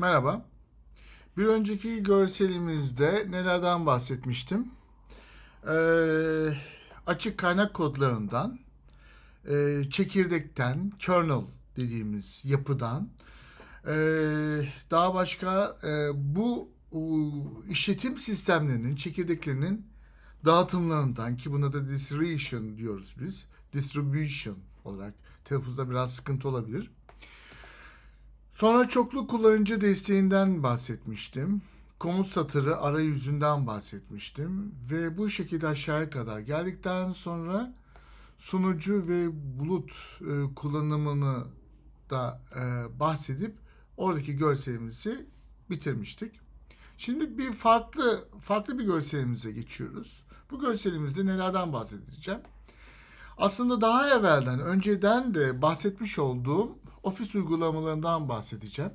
Merhaba. Bir önceki görselimizde nelerden bahsetmiştim? Ee, açık kaynak kodlarından, e, çekirdekten, kernel dediğimiz yapıdan, e, daha başka e, bu u, işletim sistemlerinin, çekirdeklerinin dağıtımlarından ki buna da distribution diyoruz biz. Distribution olarak telaffuzda biraz sıkıntı olabilir. Sonra çoklu kullanıcı desteğinden bahsetmiştim. Komut satırı arayüzünden bahsetmiştim. Ve bu şekilde aşağıya kadar geldikten sonra sunucu ve bulut e, kullanımını da e, bahsedip oradaki görselimizi bitirmiştik. Şimdi bir farklı farklı bir görselimize geçiyoruz. Bu görselimizde nelerden bahsedeceğim? Aslında daha evvelden, önceden de bahsetmiş olduğum ofis uygulamalarından bahsedeceğim.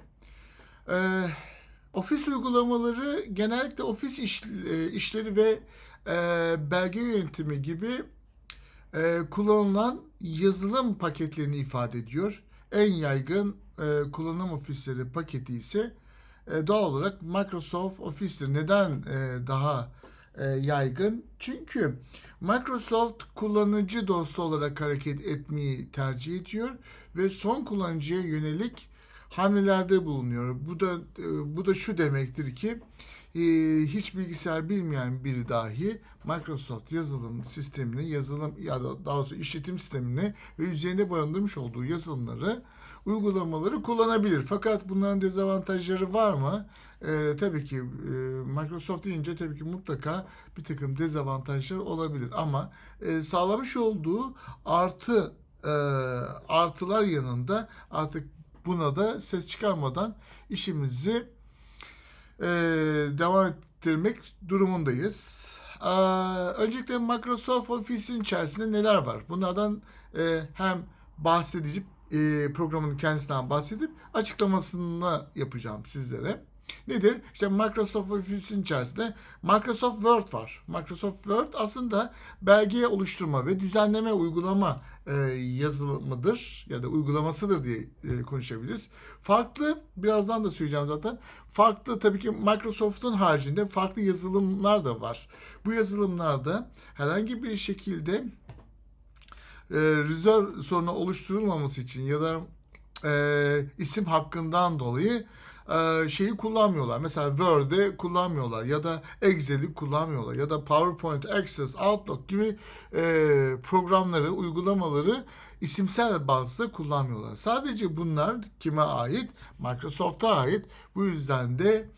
Ee, ofis uygulamaları genellikle ofis iş, e, işleri ve e, belge yönetimi gibi e, kullanılan yazılım paketlerini ifade ediyor. En yaygın e, kullanım ofisleri paketi ise e, doğal olarak Microsoft Office'tir. Neden e, daha e, yaygın? Çünkü Microsoft kullanıcı dostu olarak hareket etmeyi tercih ediyor ve son kullanıcıya yönelik hamlelerde bulunuyor. Bu da e, bu da şu demektir ki e, hiç bilgisayar bilmeyen biri dahi Microsoft yazılım sistemini, yazılım ya da daha doğrusu işletim sistemini ve üzerinde barındırmış olduğu yazılımları, uygulamaları kullanabilir. Fakat bunların dezavantajları var mı? E, tabii ki e, Microsoft deyince tabii ki mutlaka bir takım dezavantajlar olabilir ama e, sağlamış olduğu artı e, artılar yanında artık buna da ses çıkarmadan işimizi e, devam ettirmek durumundayız. E, öncelikle Microsoft Office'in içerisinde neler var? Bunlardan e, hem bahsedip e, programın kendisinden bahsedip açıklamasını yapacağım sizlere. Nedir? İşte Microsoft Office'in içerisinde Microsoft Word var. Microsoft Word aslında belge oluşturma ve düzenleme uygulama e, yazılımıdır ya da uygulamasıdır diye e, konuşabiliriz. Farklı, birazdan da söyleyeceğim zaten. Farklı tabii ki Microsoft'un haricinde farklı yazılımlar da var. Bu yazılımlarda herhangi bir şekilde e, rezerv sorunu oluşturulmaması için ya da e, isim hakkından dolayı şeyi kullanmıyorlar. Mesela Word'e kullanmıyorlar ya da Excel'i kullanmıyorlar ya da PowerPoint, Access, Outlook gibi e, programları, uygulamaları isimsel bazda kullanmıyorlar. Sadece bunlar kime ait? Microsoft'a ait. Bu yüzden de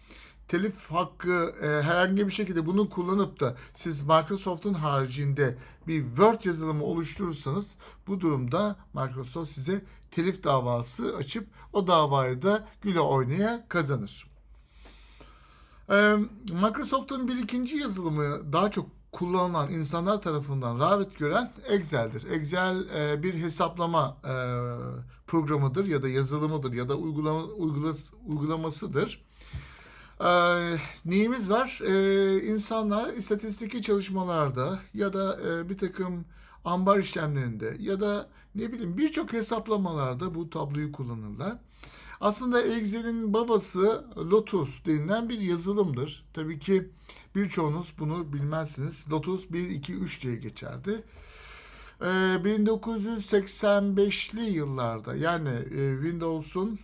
telif hakkı e, herhangi bir şekilde bunu kullanıp da siz Microsoft'un haricinde bir Word yazılımı oluşturursanız bu durumda Microsoft size telif davası açıp o davayı da güle oynaya kazanır. E, Microsoft'un bir ikinci yazılımı daha çok kullanılan insanlar tarafından rağbet gören Excel'dir. Excel e, bir hesaplama e, programıdır ya da yazılımıdır ya da uygulama, uygulas, uygulamasıdır. Ee, neyimiz var? Ee, insanlar istatistiki çalışmalarda ya da e, bir takım ambar işlemlerinde ya da ne bileyim birçok hesaplamalarda bu tabloyu kullanırlar. Aslında Excel'in babası Lotus denilen bir yazılımdır. Tabii ki birçoğunuz bunu bilmezsiniz. Lotus 1, 2, 3 diye geçerdi. Ee, 1985'li yıllarda yani e, Windows'un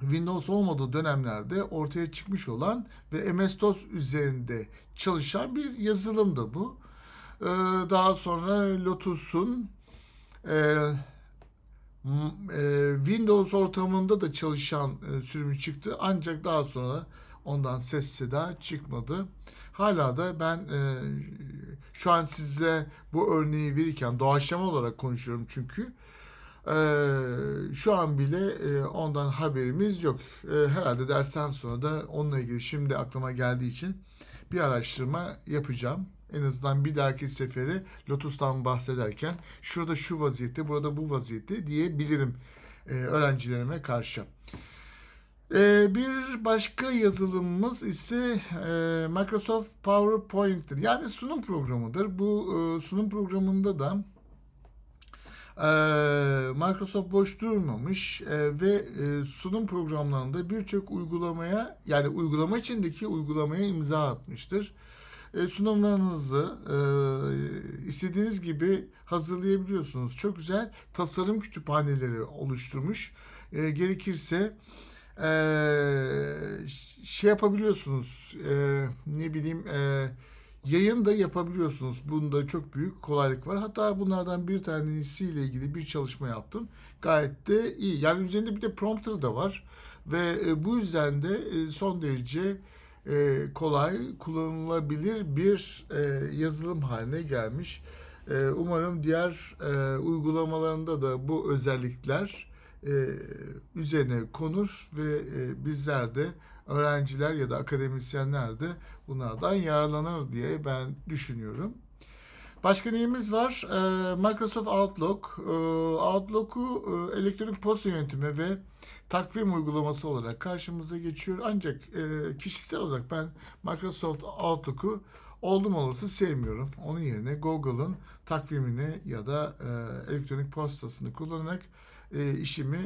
Windows olmadığı dönemlerde ortaya çıkmış olan ve MS-DOS üzerinde çalışan bir yazılımdı bu. Ee, daha sonra Lotus'un e, e, Windows ortamında da çalışan e, sürümü çıktı. Ancak daha sonra ondan ses seda çıkmadı. Hala da ben şu an size bu örneği verirken doğaçlama olarak konuşuyorum çünkü. Ee, şu an bile e, ondan haberimiz yok. E, herhalde dersten sonra da onunla ilgili şimdi aklıma geldiği için bir araştırma yapacağım. En azından bir dahaki sefere Lotus'tan bahsederken şurada şu vaziyette, burada bu vaziyette diyebilirim e, öğrencilerime karşı. E, bir başka yazılımımız ise e, Microsoft PowerPoint'tir. Yani sunum programıdır. Bu e, sunum programında da Ee, Microsoft boş durmamış e, ve e, sunum programlarında birçok uygulamaya yani uygulama içindeki uygulamaya imza atmıştır. E, sunumlarınızı e, istediğiniz gibi hazırlayabiliyorsunuz. Çok güzel tasarım kütüphaneleri oluşturmuş. Gerekirse şey yapabiliyorsunuz. Ne bileyim yayın da yapabiliyorsunuz. Bunda çok büyük kolaylık var. Hatta bunlardan bir tanesiyle ilgili bir çalışma yaptım. Gayet de iyi. Yani üzerinde bir de prompter da var. Ve e, bu yüzden de e, son derece e, kolay kullanılabilir bir yazılım haline gelmiş. Umarım diğer uygulamalarında da bu özellikler üzerine konur ve bizler de öğrenciler ya da akademisyenler de bunlardan yararlanır diye ben düşünüyorum. Başka neyimiz var? Ee, Microsoft Outlook. Ee, Outlook'u e, elektronik posta yönetimi ve takvim uygulaması olarak karşımıza geçiyor. Ancak e, kişisel olarak ben Microsoft Outlook'u oldum olası sevmiyorum. Onun yerine Google'ın takvimini ya da e, elektronik postasını kullanarak işimi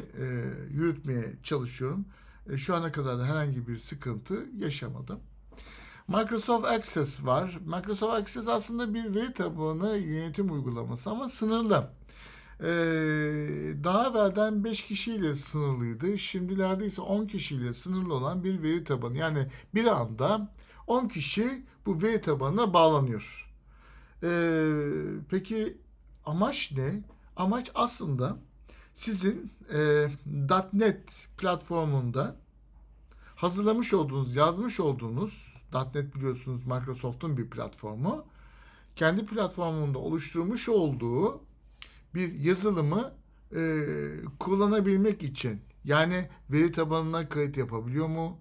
yürütmeye çalışıyorum. E, şu ana kadar da herhangi bir sıkıntı yaşamadım. Microsoft Access var. Microsoft Access aslında bir veri tabanı yönetim uygulaması ama sınırlı. Ee, daha evvelden 5 kişiyle sınırlıydı. Şimdilerde ise 10 kişiyle sınırlı olan bir veri tabanı. Yani bir anda 10 kişi bu veri tabanına bağlanıyor. Ee, peki amaç ne? Amaç aslında sizin e, .NET platformunda hazırlamış olduğunuz, yazmış olduğunuz .NET biliyorsunuz Microsoft'un bir platformu. Kendi platformunda oluşturmuş olduğu bir yazılımı e, kullanabilmek için yani veri tabanına kayıt yapabiliyor mu?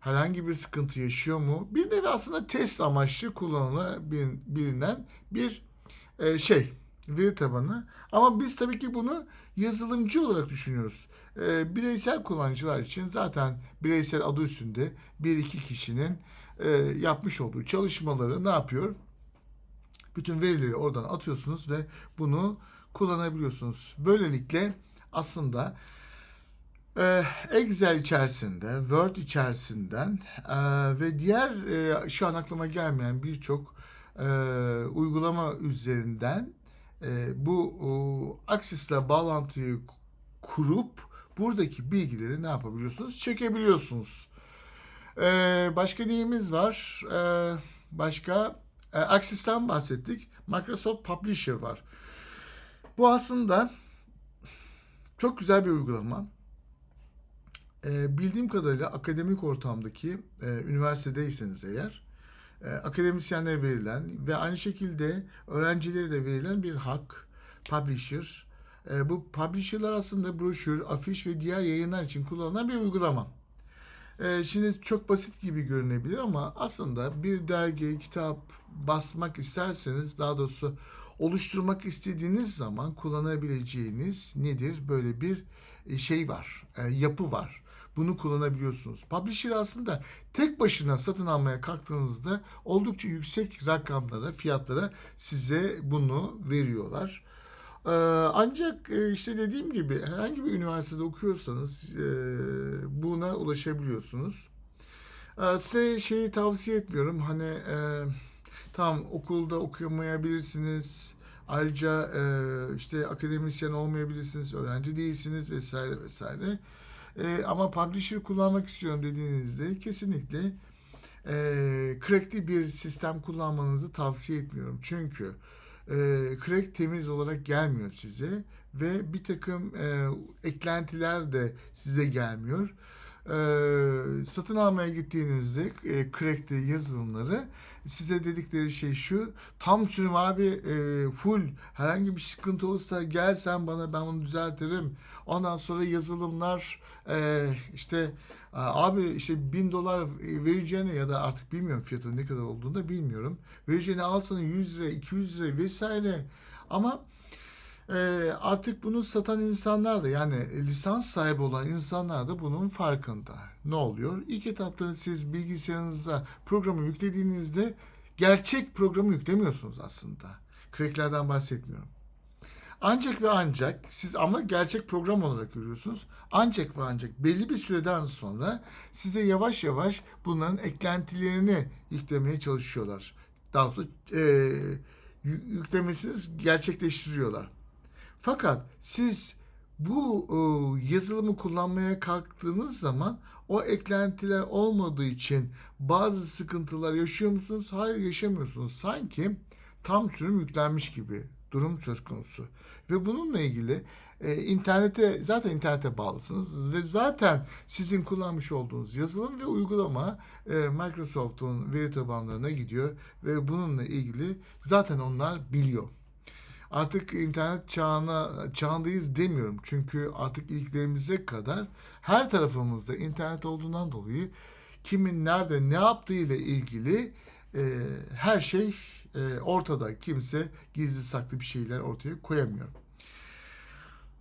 Herhangi bir sıkıntı yaşıyor mu? Bir nevi aslında test amaçlı kullanılabilen bir e, şey veri tabanı. Ama biz tabii ki bunu yazılımcı olarak düşünüyoruz. E, bireysel kullanıcılar için zaten bireysel adı üstünde bir iki kişinin e, yapmış olduğu çalışmaları ne yapıyor? Bütün verileri oradan atıyorsunuz ve bunu kullanabiliyorsunuz. Böylelikle aslında e, Excel içerisinde, Word içerisinden e, ve diğer e, şu an aklıma gelmeyen birçok e, uygulama üzerinden e, bu o, Axis'le bağlantıyı kurup buradaki bilgileri ne yapabiliyorsunuz? Çekebiliyorsunuz. Ee, başka neyimiz var? Ee, başka e, Axis'ten bahsettik. Microsoft Publisher var. Bu aslında çok güzel bir uygulama. Ee, bildiğim kadarıyla akademik ortamdaki e, üniversitedeyseniz eğer e, akademisyenlere verilen ve aynı şekilde öğrencilere de verilen bir hak publisher. E, bu publisher'lar aslında broşür, afiş ve diğer yayınlar için kullanılan bir uygulama. E, şimdi çok basit gibi görünebilir ama aslında bir dergi, kitap basmak isterseniz daha doğrusu oluşturmak istediğiniz zaman kullanabileceğiniz nedir? Böyle bir e, şey var, e, yapı var. Bunu kullanabiliyorsunuz. Publisher aslında tek başına satın almaya kalktığınızda oldukça yüksek rakamlara, fiyatlara size bunu veriyorlar. Ee, ancak e, işte dediğim gibi herhangi bir üniversitede okuyorsanız e, buna ulaşabiliyorsunuz. Ee, size şeyi tavsiye etmiyorum. Hani e, tamam okulda okuyamayabilirsiniz. Ayrıca işte akademisyen olmayabilirsiniz, öğrenci değilsiniz vesaire vesaire. E, ama publisher kullanmak istiyorum dediğinizde kesinlikle e, crackli bir sistem kullanmanızı tavsiye etmiyorum. Çünkü e, crack temiz olarak gelmiyor size ve bir takım e, eklentiler de size gelmiyor. E, satın almaya gittiğinizde e, crackli yazılımları size dedikleri şey şu tam sürüm abi e, full herhangi bir sıkıntı olursa gel sen bana ben bunu düzeltirim. Ondan sonra yazılımlar e, işte abi işte bin dolar vereceğine ya da artık bilmiyorum fiyatı ne kadar olduğunu da bilmiyorum. Vereceğine al sana 100 lira 200 lira vesaire ama e, artık bunu satan insanlar da yani lisans sahibi olan insanlar da bunun farkında. Ne oluyor? İlk etapta siz bilgisayarınıza programı yüklediğinizde gerçek programı yüklemiyorsunuz aslında. Cracklerden bahsetmiyorum. Ancak ve ancak siz ama gerçek program olarak görüyorsunuz. Ancak ve ancak belli bir süreden sonra size yavaş yavaş bunların eklentilerini yüklemeye çalışıyorlar. Daha doğrusu e, yü- yüklemesini gerçekleştiriyorlar. Fakat siz bu e, yazılımı kullanmaya kalktığınız zaman o eklentiler olmadığı için bazı sıkıntılar yaşıyor musunuz? Hayır yaşamıyorsunuz. Sanki tam sürüm yüklenmiş gibi durum söz konusu. Ve bununla ilgili e, internete zaten internete bağlısınız ve zaten sizin kullanmış olduğunuz yazılım ve uygulama e, Microsoft'un veri tabanlarına gidiyor ve bununla ilgili zaten onlar biliyor. Artık internet çağına çağındayız demiyorum. Çünkü artık ilklerimize kadar her tarafımızda internet olduğundan dolayı kimin nerede ne yaptığı ile ilgili e, her şey e, ortada. Kimse gizli saklı bir şeyler ortaya koyamıyor.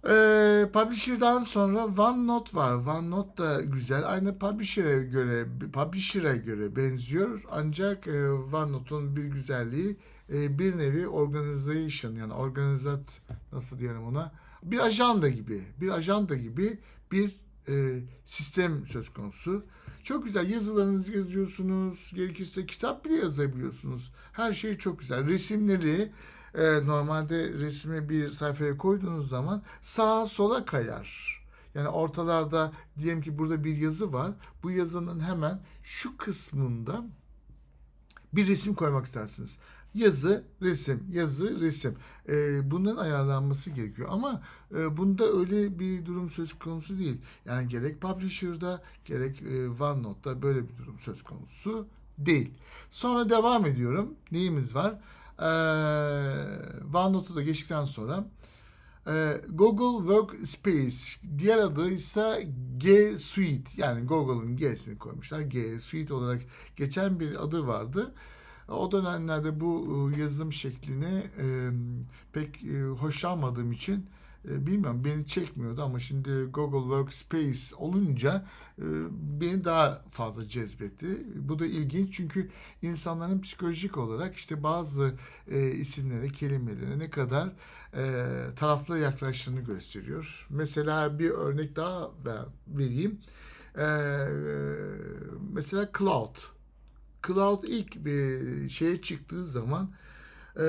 Ee, Publisher'dan sonra OneNote var. OneNote da güzel. Aynı Publisher'e göre Publisher'e göre benziyor. Ancak e, OneNote'un bir güzelliği e, bir nevi organization yani organizat nasıl diyelim ona bir ajanda gibi bir ajanda gibi bir e, sistem söz konusu. Çok güzel yazılarınızı yazıyorsunuz. Gerekirse kitap bile yazabiliyorsunuz. Her şey çok güzel. Resimleri e, normalde resmi bir sayfaya koyduğunuz zaman sağa sola kayar. Yani ortalarda diyelim ki burada bir yazı var. Bu yazının hemen şu kısmında bir resim koymak istersiniz. Yazı, resim, yazı, resim. Ee, bunların ayarlanması gerekiyor. Ama e, bunda öyle bir durum söz konusu değil. Yani gerek Publisher'da gerek e, OneNote'da böyle bir durum söz konusu değil. Sonra devam ediyorum. Neyimiz var? Ee, OneNote'u da geçtikten sonra ee, Google Workspace diğer adı ise G Suite yani Google'ın G'sini koymuşlar. G Suite olarak geçen bir adı vardı. O dönemlerde bu e, yazım şeklini e, pek e, hoşlanmadığım için bilmiyorum beni çekmiyordu ama şimdi Google Workspace olunca beni daha fazla cezbetti. Bu da ilginç çünkü insanların psikolojik olarak işte bazı isimlere, kelimelere ne kadar taraflı yaklaştığını gösteriyor. Mesela bir örnek daha ver, vereyim. Mesela cloud. Cloud ilk bir şeye çıktığı zaman e,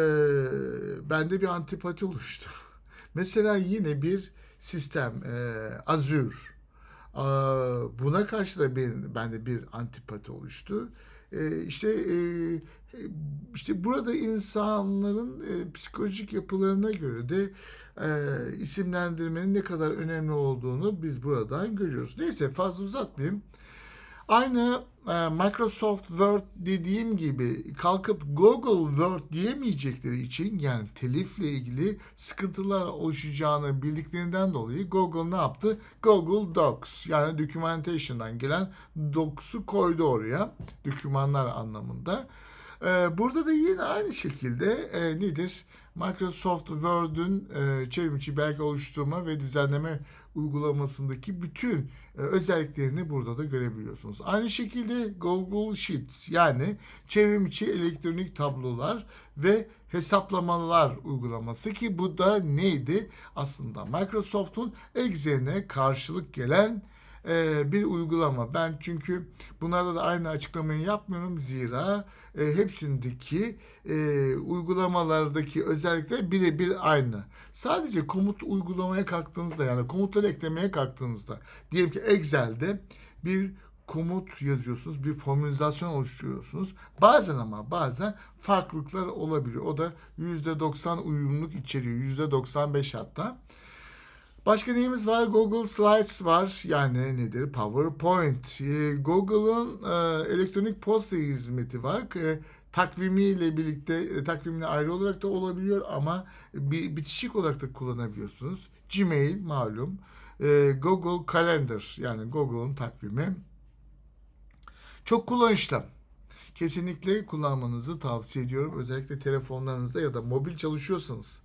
bende bir antipati oluştu. Mesela yine bir sistem e, Azure. E, buna karşı da benim, bende bir antipati oluştu. E, işte e, işte burada insanların e, psikolojik yapılarına göre de e, isimlendirmenin ne kadar önemli olduğunu biz buradan görüyoruz. Neyse fazla uzatmayayım. Aynı e, Microsoft Word dediğim gibi kalkıp Google Word diyemeyecekleri için yani telifle ilgili sıkıntılar oluşacağını bildiklerinden dolayı Google ne yaptı? Google Docs yani documentation'dan gelen Docs'u koydu oraya. Dokümanlar anlamında. E, burada da yine aynı şekilde e, nedir? Microsoft Word'ün çevrimiçi belge oluşturma ve düzenleme uygulamasındaki bütün e, özelliklerini burada da görebiliyorsunuz. Aynı şekilde Google Sheets yani çevrimiçi elektronik tablolar ve hesaplamalar uygulaması ki bu da neydi? Aslında Microsoft'un Excel'ine karşılık gelen e, bir uygulama. Ben çünkü bunlarda da aynı açıklamayı yapmıyorum zira e, hepsindeki e, uygulamalardaki özellikler birebir aynı. Sadece komut uygulamaya kalktığınızda yani komutları eklemeye kalktığınızda diyelim ki Excel'de bir komut yazıyorsunuz, bir formülizasyon oluşturuyorsunuz. Bazen ama bazen farklılıklar olabiliyor. O da %90 uyumluluk içeriyor, %95 hatta. Başka neyimiz var? Google Slides var. Yani nedir? PowerPoint. Ee, Google'ın e, elektronik posta hizmeti var. E, takvimiyle birlikte, e, takvimle ayrı olarak da olabiliyor ama bir bitişik olarak da kullanabiliyorsunuz. Gmail malum. E, Google Calendar yani Google'ın takvimi. Çok kullanışlı. Kesinlikle kullanmanızı tavsiye ediyorum. Özellikle telefonlarınızda ya da mobil çalışıyorsanız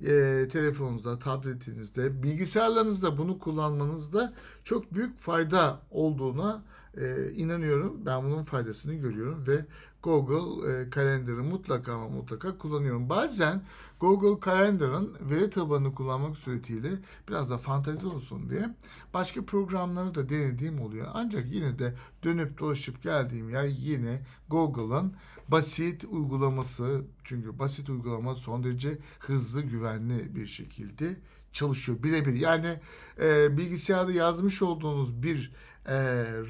e, telefonunuzda, tabletinizde, bilgisayarlarınızda bunu kullanmanızda çok büyük fayda olduğuna e, inanıyorum. Ben bunun faydasını görüyorum ve Google e, Calendar'ı mutlaka ama mutlaka kullanıyorum. Bazen Google Calendar'ın veri tabanını kullanmak suretiyle biraz da fantezi olsun diye başka programları da denediğim oluyor. Ancak yine de dönüp dolaşıp geldiğim yer yine Google'ın basit uygulaması. Çünkü basit uygulama son derece hızlı, güvenli bir şekilde çalışıyor birebir. Yani e, bilgisayarda yazmış olduğunuz bir e,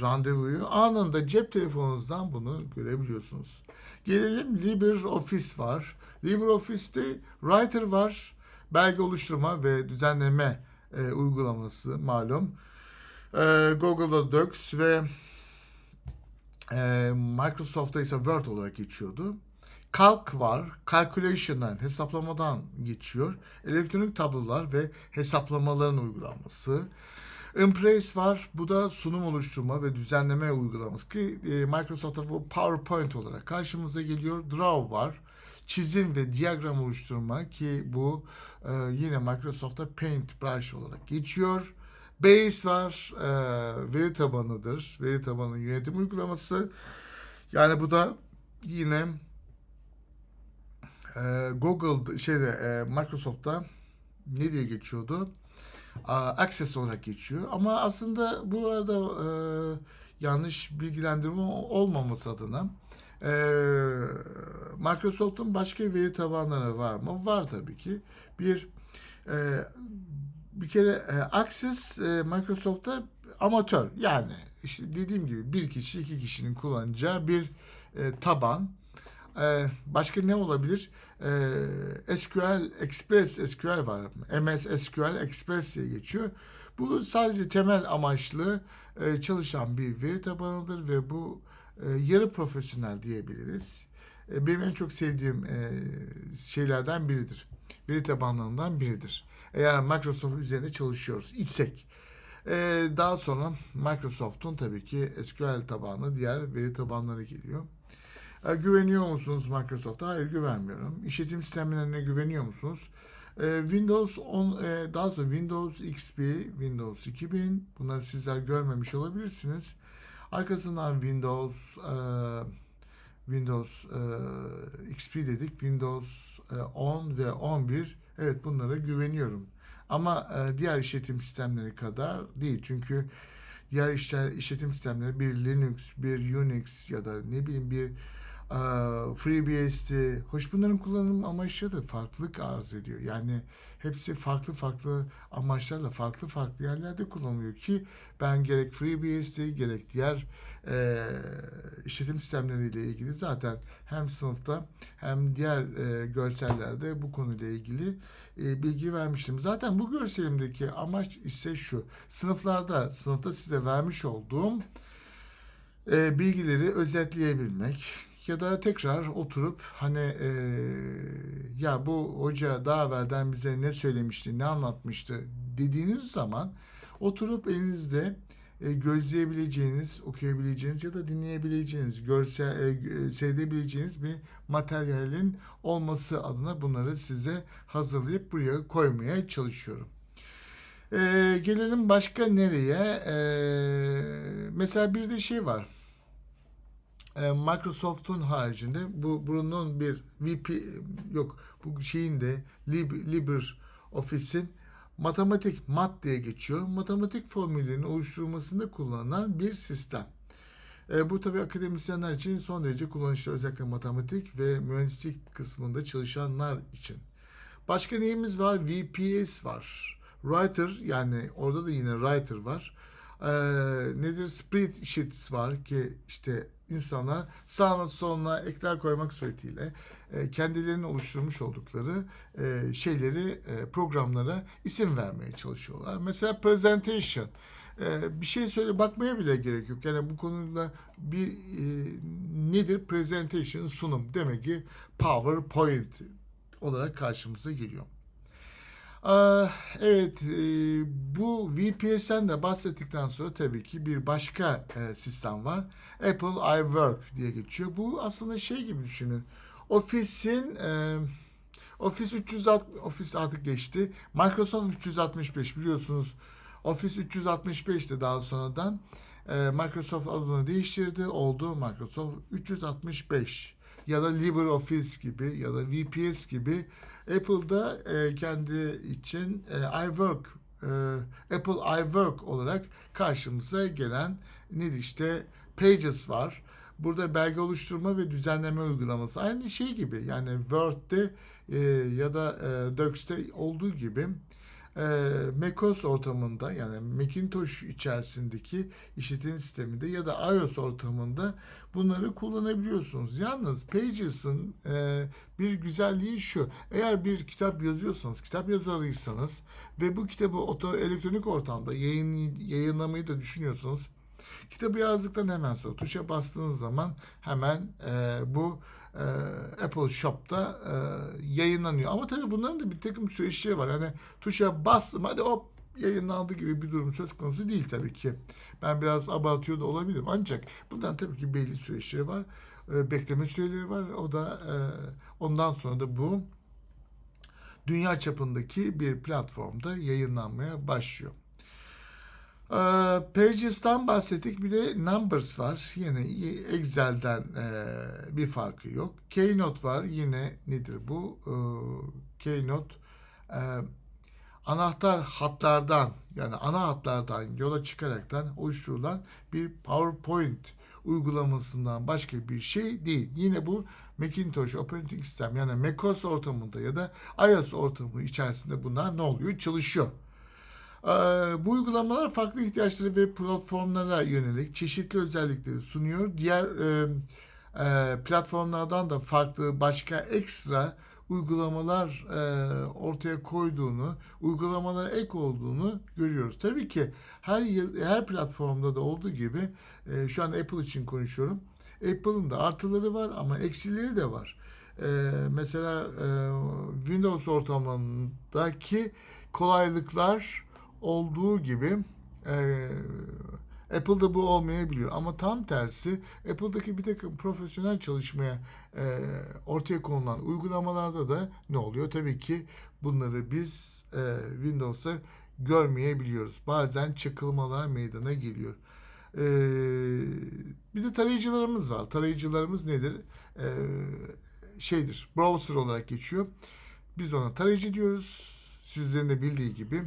randevuyu anında cep telefonunuzdan bunu görebiliyorsunuz. Gelelim LibreOffice var. LibreOffice'te Writer var. Belge oluşturma ve düzenleme e, uygulaması malum. E, Google'da Docs ve e, Microsoft'ta ise Word olarak geçiyordu. Calc var. Calculation'dan, hesaplamadan geçiyor. Elektronik tablolar ve hesaplamaların uygulanması. Impress var. Bu da sunum oluşturma ve düzenleme uygulaması ki e, Microsoft'ta bu PowerPoint olarak karşımıza geliyor. Draw var. Çizim ve diyagram oluşturma ki bu e, yine Microsoft'ta Paintbrush olarak geçiyor. Base var. E, veri tabanıdır. Veri tabanı yönetim uygulaması. Yani bu da yine Google şeyde Microsoft'ta ne diye geçiyordu? A, Access olarak geçiyor. Ama aslında bu arada e, yanlış bilgilendirme olmaması adına e, Microsoft'un başka veri tabanları var mı? Var tabii ki. Bir e, bir kere e, Access e, Microsoft'ta amatör yani işte dediğim gibi bir kişi iki kişinin kullanacağı bir e, taban. E, başka ne olabilir? E, SQL Express SQL var. MS SQL Express diye geçiyor. Bu sadece temel amaçlı e, çalışan bir veri tabanıdır ve bu e, yarı profesyonel diyebiliriz. E, benim en çok sevdiğim e, şeylerden biridir. Veri tabanlarından biridir. Eğer Microsoft üzerinde çalışıyoruz isek. E, daha sonra Microsoft'un tabii ki SQL tabanlı diğer veri tabanları geliyor. E, güveniyor musunuz Microsoft'a? Hayır güvenmiyorum. İşletim sistemlerine güveniyor musunuz? E, Windows 10, e, daha sonra Windows XP, Windows 2000 bunları sizler görmemiş olabilirsiniz. Arkasından Windows e, Windows e, XP dedik. Windows e, 10 ve 11 evet bunlara güveniyorum. Ama e, diğer işletim sistemleri kadar değil. Çünkü diğer işler, işletim sistemleri bir Linux, bir Unix ya da ne bileyim bir FreeBSD. Hoş bunların kullanım amaçları da farklılık arz ediyor. Yani hepsi farklı farklı amaçlarla farklı farklı yerlerde kullanılıyor ki ben gerek FreeBSD gerek diğer e, işletim sistemleriyle ilgili zaten hem sınıfta hem diğer e, görsellerde bu konuyla ilgili e, bilgi vermiştim. Zaten bu görselimdeki amaç ise şu. Sınıflarda, sınıfta size vermiş olduğum e, bilgileri özetleyebilmek ya da tekrar oturup hani e, ya bu hoca daha evvelden bize ne söylemişti, ne anlatmıştı dediğiniz zaman oturup elinizde e, gözleyebileceğiniz, okuyabileceğiniz ya da dinleyebileceğiniz, görsel, e, seyredebileceğiniz bir materyalin olması adına bunları size hazırlayıp buraya koymaya çalışıyorum. E, gelelim başka nereye? E, mesela bir de şey var. E, Microsoft'un haricinde bu bunun bir VP yok bu şeyin de Lib, LibreOffice'in matematik mat diye geçiyor. Matematik formüllerinin oluşturulmasında kullanılan bir sistem. E, bu tabi akademisyenler için son derece kullanışlı özellikle matematik ve mühendislik kısmında çalışanlar için. Başka neyimiz var? VPS var. Writer yani orada da yine writer var. E, nedir? Spreadsheets var ki işte insanlar sağına soluna ekler koymak suretiyle e, kendilerinin oluşturmuş oldukları e, şeyleri e, programlara isim vermeye çalışıyorlar. Mesela presentation e, bir şey söyle bakmaya bile gerek yok. Yani bu konuyla bir e, nedir presentation sunum demek ki PowerPoint olarak karşımıza geliyor. Aa, Evet, e, bu VPS'ten de bahsettikten sonra tabii ki bir başka e, sistem var. Apple iWork diye geçiyor. Bu aslında şey gibi düşünün. Office'in e, Office 360 Office artık geçti. Microsoft 365 biliyorsunuz. Office 365 de daha sonradan e, Microsoft adını değiştirdi. Oldu Microsoft 365 ya da LibreOffice gibi ya da VPS gibi. Apple'da e, kendi için e, iWork e, Apple iWork olarak karşımıza gelen nedir işte Pages var. Burada belge oluşturma ve düzenleme uygulaması. Aynı şey gibi. Yani Word'de e, ya da e, Docs'te olduğu gibi e, macOS ortamında yani Macintosh içerisindeki işletim sisteminde ya da iOS ortamında bunları kullanabiliyorsunuz. Yalnız Pages'ın e, bir güzelliği şu. Eğer bir kitap yazıyorsanız, kitap yazarıysanız ve bu kitabı oto, elektronik ortamda yayın, yayınlamayı da düşünüyorsanız kitabı yazdıktan hemen sonra tuşa bastığınız zaman hemen e, bu e, Apple Shop'ta e, yayınlanıyor. Ama tabii bunların da bir takım süreçleri var. Hani tuşa bastım hadi hop yayınlandı gibi bir durum söz konusu değil tabii ki. Ben biraz abartıyor da olabilirim. Ancak bundan tabii ki belli süreçleri var. E, bekleme süreleri var. O da e, ondan sonra da bu dünya çapındaki bir platformda yayınlanmaya başlıyor. Ee, Pages'tan bahsettik. Bir de Numbers var. Yine Excel'den e, bir farkı yok. Keynote var. Yine nedir bu? Ee, Keynote e, anahtar hatlardan yani ana hatlardan yola çıkaraktan oluşturulan bir PowerPoint uygulamasından başka bir şey değil. Yine bu Macintosh operating sistem yani macOS ortamında ya da iOS ortamı içerisinde bunlar ne oluyor? Çalışıyor. Ee, Bu uygulamalar farklı ihtiyaçları ve platformlara yönelik çeşitli özellikleri sunuyor. Diğer e, e, platformlardan da farklı başka ekstra uygulamalar e, ortaya koyduğunu, uygulamalara ek olduğunu görüyoruz. Tabii ki her her platformda da olduğu gibi şu an Apple için konuşuyorum. Apple'ın da artıları var ama eksileri de var. Mesela Windows ortamındaki kolaylıklar olduğu gibi e, Apple'da bu olmayabiliyor. Ama tam tersi Apple'daki bir takım profesyonel çalışmaya e, ortaya konulan uygulamalarda da ne oluyor? Tabii ki bunları biz e, Windows'ta görmeyebiliyoruz. Bazen çakılmalar meydana geliyor. E, bir de tarayıcılarımız var. Tarayıcılarımız nedir? E, şeydir, browser olarak geçiyor. Biz ona tarayıcı diyoruz. Sizlerin de bildiği gibi.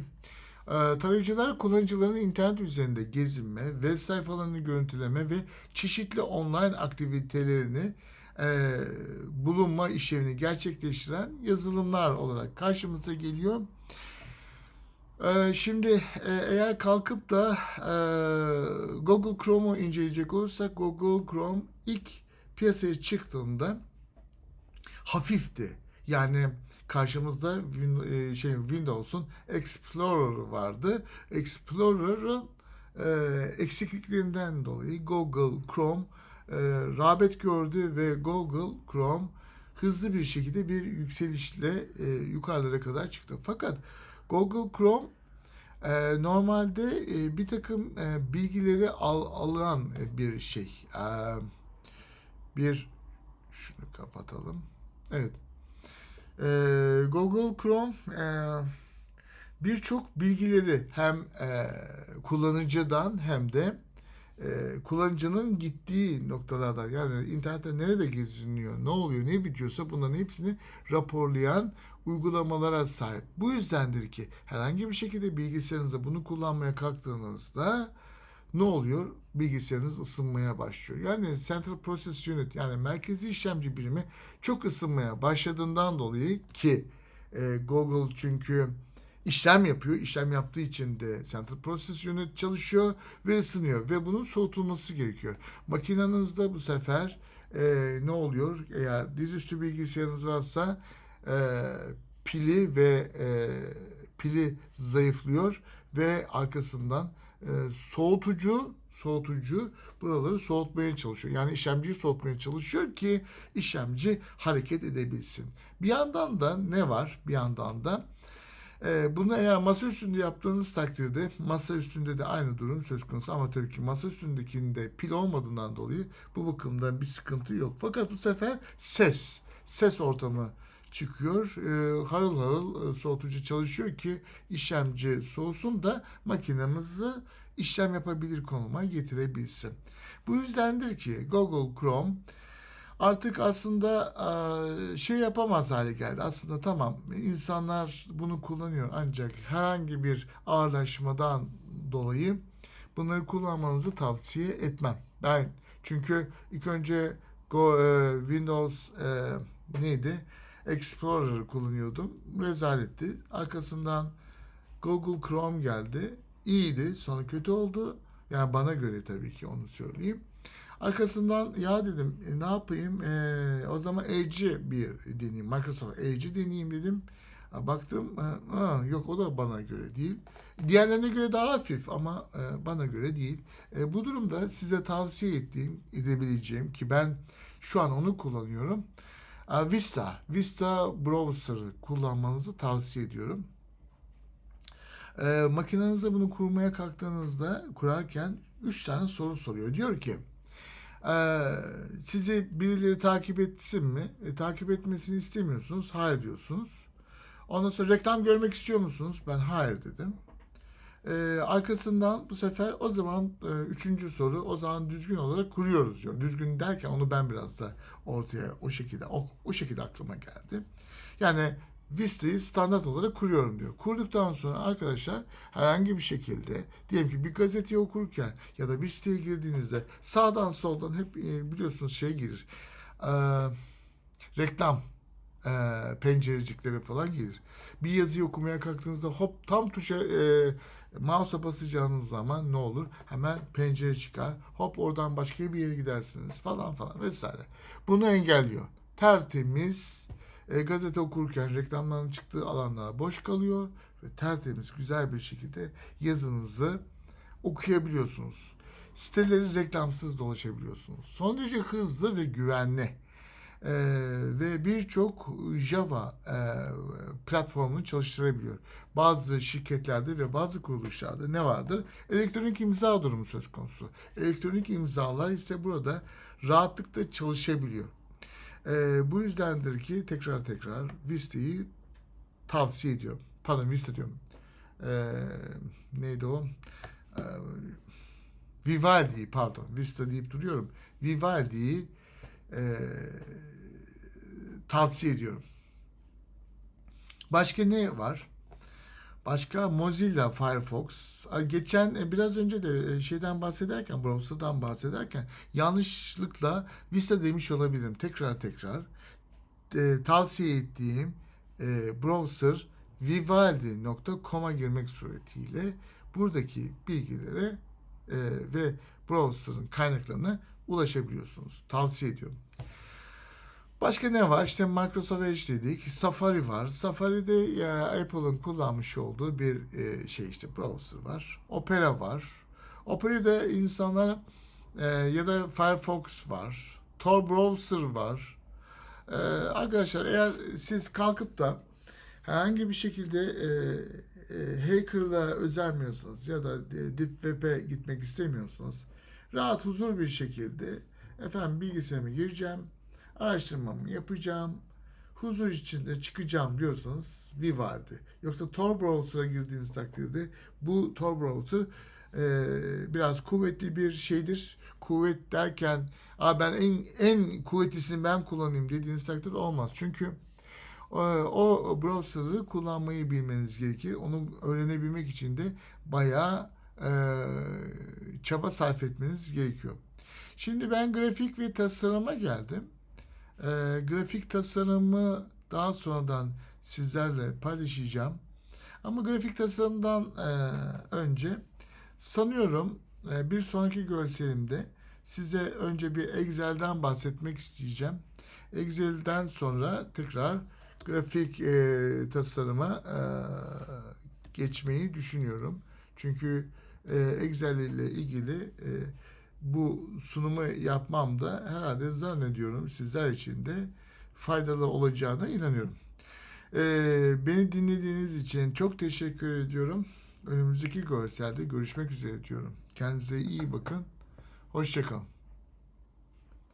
Ee, Tarayıcılar kullanıcıların internet üzerinde gezinme, web sayfalarını görüntüleme ve çeşitli online aktivitelerini e, bulunma işlevini gerçekleştiren yazılımlar olarak karşımıza geliyor. Ee, Şimdi e, eğer kalkıp da e, Google Chrome'u inceleyecek olursak Google Chrome ilk piyasaya çıktığında hafifti. Yani karşımızda e, şey Windows'un Explorer vardı. Explorer'ın e, eksikliklerinden dolayı Google Chrome e, rağbet gördü ve Google Chrome hızlı bir şekilde bir yükselişle yukarılara kadar çıktı. Fakat Google Chrome e, normalde e, bir takım e, bilgileri al, alan bir şey. E, bir şunu kapatalım. Evet. Ee, Google Chrome e, birçok bilgileri hem e, kullanıcıdan hem de e, kullanıcının gittiği noktalardan yani internette nerede geziniyor, ne oluyor, ne bitiyorsa bunların hepsini raporlayan uygulamalara sahip. Bu yüzdendir ki herhangi bir şekilde bilgisayarınızda bunu kullanmaya kalktığınızda ne oluyor? Bilgisayarınız ısınmaya başlıyor. Yani Central Process Unit yani merkezi işlemci birimi çok ısınmaya başladığından dolayı ki e, Google çünkü işlem yapıyor. İşlem yaptığı için de Central Process Unit çalışıyor ve ısınıyor ve bunun soğutulması gerekiyor. Makinenizde bu sefer e, ne oluyor? Eğer dizüstü bilgisayarınız varsa e, pili ve e, pili zayıflıyor ve arkasından e, soğutucu soğutucu buraları soğutmaya çalışıyor. Yani işlemciyi soğutmaya çalışıyor ki işlemci hareket edebilsin. Bir yandan da ne var? Bir yandan da e, bunu eğer masa üstünde yaptığınız takdirde masa üstünde de aynı durum söz konusu ama tabii ki masa üstündekinde pil olmadığından dolayı bu bakımdan bir sıkıntı yok. Fakat bu sefer ses, ses ortamı çıkıyor. E, harıl harıl e, soğutucu çalışıyor ki işlemci soğusun da makinemizi işlem yapabilir konuma getirebilsin. Bu yüzdendir ki Google Chrome artık aslında eee, şey yapamaz hale geldi. Aslında tamam insanlar bunu kullanıyor ancak herhangi bir ağırlaşmadan dolayı bunları kullanmanızı tavsiye etmem. Ben çünkü ilk önce Go, eee, Windows eee, neydi? Explorer kullanıyordum. Rezaletti. Arkasından Google Chrome geldi. İyiydi. Sonra kötü oldu. Yani bana göre tabii ki onu söyleyeyim. Arkasından ya dedim e, ne yapayım? E, o zaman Edge'i bir deneyeyim. Microsoft Edge'i deneyeyim dedim. Ha, Baktım e, ha, yok o da bana göre değil. Diğerlerine göre daha hafif ama e, bana göre değil. E, bu durumda size tavsiye ettiğim, edebileceğim ki ben şu an onu kullanıyorum. E, Vista, Vista browser'ı kullanmanızı tavsiye ediyorum. E, makinenize bunu kurmaya kalktığınızda kurarken 3 tane soru soruyor. Diyor ki e, sizi birileri takip etsin mi? E, takip etmesini istemiyorsunuz. Hayır diyorsunuz. Ondan sonra reklam görmek istiyor musunuz? Ben hayır dedim. E, arkasından bu sefer o zaman e, üçüncü soru o zaman düzgün olarak kuruyoruz diyor. Düzgün derken onu ben biraz da ortaya o şekilde o, o şekilde aklıma geldi. Yani Vista'yı standart olarak kuruyorum diyor. Kurduktan sonra arkadaşlar herhangi bir şekilde diyelim ki bir gazeteyi okurken ya da bir siteye girdiğinizde sağdan soldan hep e, biliyorsunuz şey girir. E, reklam e, pencerecikleri falan gelir. Bir yazıyı okumaya kalktığınızda hop tam tuşa e, mouse'a basacağınız zaman ne olur? Hemen pencere çıkar. Hop oradan başka bir yere gidersiniz falan falan vesaire. Bunu engelliyor. Tertemiz e, gazete okurken reklamların çıktığı alanlar boş kalıyor ve tertemiz güzel bir şekilde yazınızı okuyabiliyorsunuz. Siteleri reklamsız dolaşabiliyorsunuz. Son derece hızlı ve güvenli. Ee, ve birçok Java e, platformunu çalıştırabiliyor. Bazı şirketlerde ve bazı kuruluşlarda ne vardır? Elektronik imza durumu söz konusu. Elektronik imzalar ise burada rahatlıkla çalışabiliyor. Ee, bu yüzdendir ki tekrar tekrar Vista'yı tavsiye ediyorum. Pardon Vista diyorum. Ee, neydi o? Ee, Vivaldi'yi pardon. Vista deyip duruyorum. Vivaldi'yi e, tavsiye ediyorum. Başka ne var? Başka Mozilla Firefox. Geçen e, biraz önce de e, şeyden bahsederken, browser'dan bahsederken yanlışlıkla Vista demiş olabilirim. Tekrar tekrar e, tavsiye ettiğim e, browser vivaldi.com'a girmek suretiyle buradaki bilgilere e, ve browser'ın kaynaklarına ulaşabiliyorsunuz. Tavsiye ediyorum. Başka ne var? İşte Microsoft Edge dedik. Safari var. Safari'de ya, Apple'ın kullanmış olduğu bir e, şey işte browser var. Opera var. Opera'da insanlar e, ya da Firefox var. Tor browser var. E, arkadaşlar eğer siz kalkıp da herhangi bir şekilde e, e, hacker'la özenmiyorsanız ya da e, deep web'e gitmek istemiyorsanız rahat huzur bir şekilde efendim bilgisayarıma gireceğim araştırmamı yapacağım. Huzur içinde çıkacağım diyorsanız Vivaldi. Yoksa Tor browser'a girdiğiniz takdirde bu Tor browser e, biraz kuvvetli bir şeydir. Kuvvet derken Aa, ben en en kuvvetlisini ben kullanayım dediğiniz takdirde olmaz. Çünkü o, o browser'ı kullanmayı bilmeniz gerekir. Onu öğrenebilmek için de bayağı e, çaba sarf etmeniz gerekiyor. Şimdi ben grafik ve tasarıma geldim. E, grafik tasarımı daha sonradan sizlerle paylaşacağım. Ama grafik tasarımdan e, önce sanıyorum e, bir sonraki görselimde size önce bir Excel'den bahsetmek isteyeceğim. Excel'den sonra tekrar grafik e, tasarıma e, geçmeyi düşünüyorum. Çünkü e, Excel ile ilgili e, bu sunumu yapmam da herhalde zannediyorum sizler için de faydalı olacağına inanıyorum. Ee, beni dinlediğiniz için çok teşekkür ediyorum. Önümüzdeki görselde görüşmek üzere diyorum. Kendinize iyi bakın. Hoşçakalın.